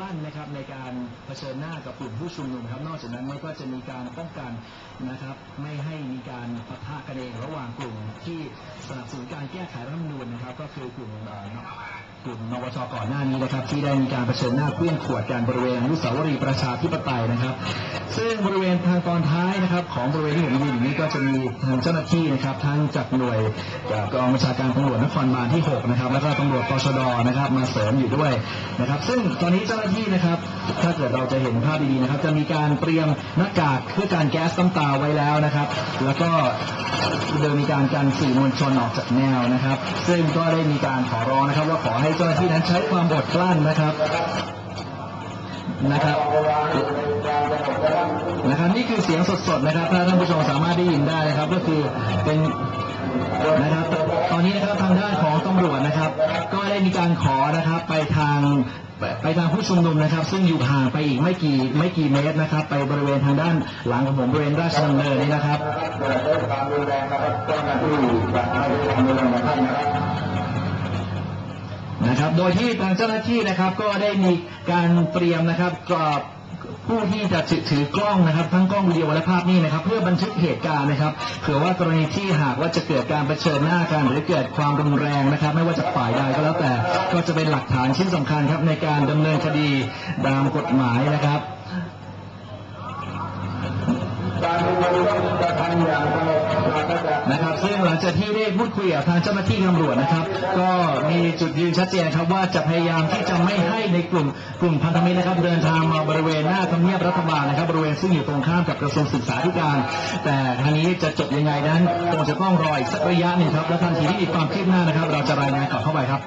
ปั้นนะครับในการเผชิญหน้ากับกลุ่มผู้ชุมนุมครับ นอกจากนั้นมันก็จะมีการป้องกันนะครับ ไม่ให้มีการปะทะกันเองระหว่างกลุ่มที่สนับสนุนการแก้ไขรัฐธรรมนูญนะครับ ก็คือกลุ่มกลุ่มนวชก่อนหน้านี้นะครับ ที่ได้มีการเผชิญหน้าเคลื่อนขวดกันบริเวณอนุสาวรีย์ประชาธิปไตยนะครับ ซึ่งบริเวณทางตอนท้าย นะครับของบริเวณที่ผมยืนอยู่นี้ก็จะมีทางเจ้าหน้าที่นะครับทั้งจากหน่วยจากกองบัญชาการตำรวจนครบาลที่6นะครับแล้วก็ตำรวจตชดนะครับมาเสริมอยู่ด้วยนะครับ ซึ่งตอนนี้เจ้าหน้าที่นะครับ ถ้าเกิดเราจะเห็นภาพดีๆนะครับ จะมีการเตรียมหน้ากากเพื่อการแก๊สน้ำตาไว้แล้วนะครับ แล้วก็โดยมีการกันสื่อมวลชนออกจากแนวนะครับ ซึ่งก็ได้มีการขอร้องนะครับ ว่าขอให้เจ้าหน้าที่นั้นใช้ความอดกลั้นนะครับนะครับ นะครับนี่คือเสียงสดๆนะครับถ้าท่านผู้ชมสามารถได้ยินได้นะครับ ก็คือเป็นนะครับตอนนี้นะครับทางด้านของตำรวจนะครับ ก็ได้มีการขอนะครับไปทางไปทางผู้ชุมนุมนะครับ ซึ่งอยู่ห่างไปอีกไม่กี่ไม่กี่เมตรนะครับ ไปบริเวณทางด้านหลังของผมบริเวณราชดำเนินนี่นะครับความรุนแรงนะครับเจ้าหน้าที่จะให้ความรุนแรงกับท่านนะครับนะครับ โดยที่ทางเจ้าหน้าที่นะครับก็ได้มีการเตรียมนะครับกรอบ ผู้ที่จะถือถือกล้องนะครับ ทั้งกล้องวิดีโอและภาพนิ่งนะครับ เพื่อบันทึกเหตุการณ์นะครับเผื่อว่ากรณีที่หากว่าจะเกิดการเผชิญหน้ากันหรือเกิดความรุนแรงนะครับ ไม่ว่าจะฝ่ายใดก็แล้วแต่ก็จะเป็นหลักฐานชิ้นสำคัญครับในการดำเนินคดีตามกฎหมายนะครับการชุมนุมต้องกระทำอย่างสงบปรนะครับ หลังจากที่ได้พูดคุยกับทางเจ้าหน้าที่ตำรวจนะครับ ก็มีจุดยืนชัดเจนครับว่าจะพยายามที่จะไม่ให้ในกลุ่มกลุ่มพันธมิตรนะครับ เดินทางมาบริเวณหน้าทำเนียบรัฐบาลนะครับ บริเวณซึ่งอยู่ตรงข้ามกับกระทรวงศึกษาธิการ แต่ทางนี้จะจบยังไงนั้นคงจะต้องรออีกสักระยะหนึ่งครับและทันทีที่มีความคืบหน้านะครับ เราจะรายงานกลับเข้าไปครับ